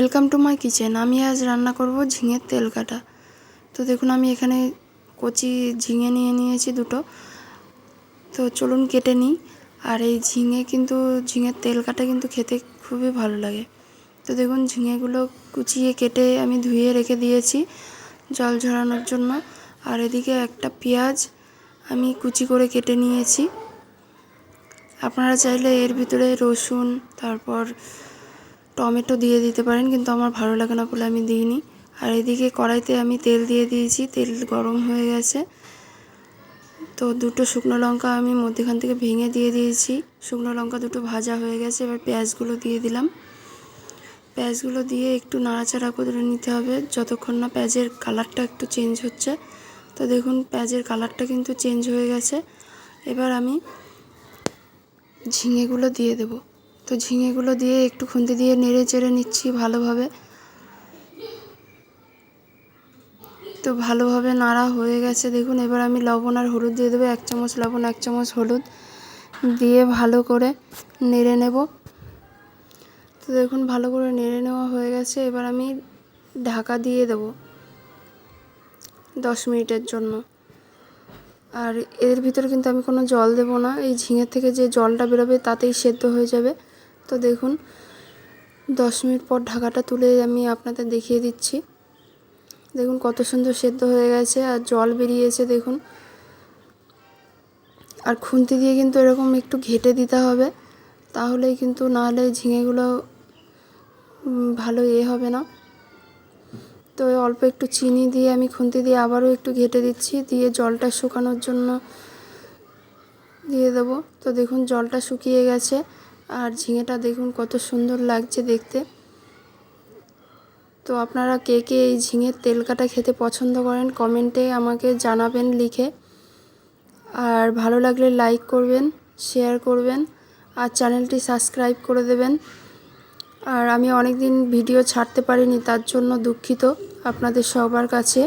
Welcome to my kitchen আমি আজ রান্না করব ঝিঙের তেল কাটা তো দেখুন, আমি এখানে কচি ঝিঙে নিয়ে নিয়েছি দুটো। তো চলুন কেটে নিই। আর এই ঝিঙে কিন্তু, ঝিঙের তেল কাটা কিন্তু খেতে খুবই ভালো লাগে। তো দেখুন, ঝিঙেগুলো কুচিয়ে কেটে আমি ধুয়ে রেখে দিয়েছি জল ঝরানোর জন্য। আর এদিকে একটা পেঁয়াজ আমি কুচি করে কেটে নিয়েছি। আপনারা চাইলে এর ভিতরে রসুন, তারপর টমেটো দিয়ে দিতে পারেন, কিন্তু আমার ভালো লাগে না বলে আমি দিইনি। আর এদিকে কড়াইতে আমি তেল দিয়ে দিয়েছি, তেল গরম হয়ে গেছে। তো দুটো শুকনো লঙ্কা আমি মধ্যেখান থেকে ভেঙে দিয়ে দিয়েছি। শুকনো লঙ্কা দুটো ভাজা হয়ে গেছে, এবার পেঁয়াজগুলো দিয়ে দিলাম। পেঁয়াজগুলো দিয়ে একটু নাড়াচাড়া করে নিতে হবে, যতক্ষণ না পেঁয়াজের কালারটা একটু চেঞ্জ হচ্ছে। তো দেখুন, পেঁয়াজের কালারটা কিন্তু চেঞ্জ হয়ে গেছে। এবার আমি ঝিঙেগুলো দিয়ে দেবো। তো ঝিঙেগুলো দিয়ে একটু খুন্তি দিয়ে নেড়ে চেড়ে নিচ্ছি ভালোভাবে। তো ভালোভাবে নাড়া হয়ে গেছে। দেখুন, এবার আমি লবণ আর হলুদ দিয়ে দেবো। এক চামচ লবণ, এক চামচ হলুদ দিয়ে ভালো করে নেড়ে নেব। তো দেখুন, ভালো করে নেড়ে নেওয়া হয়ে গেছে। এবার আমি ঢাকা দিয়ে দেবো দশ মিনিটের জন্য। আর এর ভিতরে কিন্তু আমি কোনো জল দেবো না। এই ঝিঙের থেকে যে জলটা বেরোবে, তাতেই সেদ্ধ হয়ে যাবে। তো দেখুন, দশ মিনিট পর ঢাকাটা তুলে আমি আপনাদের দেখিয়ে দিচ্ছি। দেখুন কত সুন্দর সেদ্ধ হয়ে গেছে আর জল বেরিয়েছে, দেখুন। আর খুন্তি দিয়ে কিন্তু এরকম একটু ঘেটে দিতে হবে, তাহলেই কিন্তু নাহলে ঝিঙেগুলো ভালো এ হবে না। তো অল্প একটু চিনি দিয়ে আমি খুন্তি দিয়ে আবারও একটু ঘেটে দিচ্ছি, দিয়ে জলটা শুকানোর জন্য দিয়ে দেবো। তো দেখুন জলটা শুকিয়ে গেছে। আর ঝিঙেটা দেখুন কত সুন্দর লাগছে দেখতে। তো আপনারা কে কে এই ঝিঙের তেল কাটা খেতে পছন্দ করেন কমেন্টে আমাকে জানাবেন লিখে। আর ভালো লাগলে লাইক করবেন, শেয়ার করবেন, আর চ্যানেলটি সাবস্ক্রাইব করে দেবেন। আর আমি অনেক দিন ভিডিও ছাড়তে পারিনি, তার জন্য দুঃখিত আপনাদের সবার কাছে।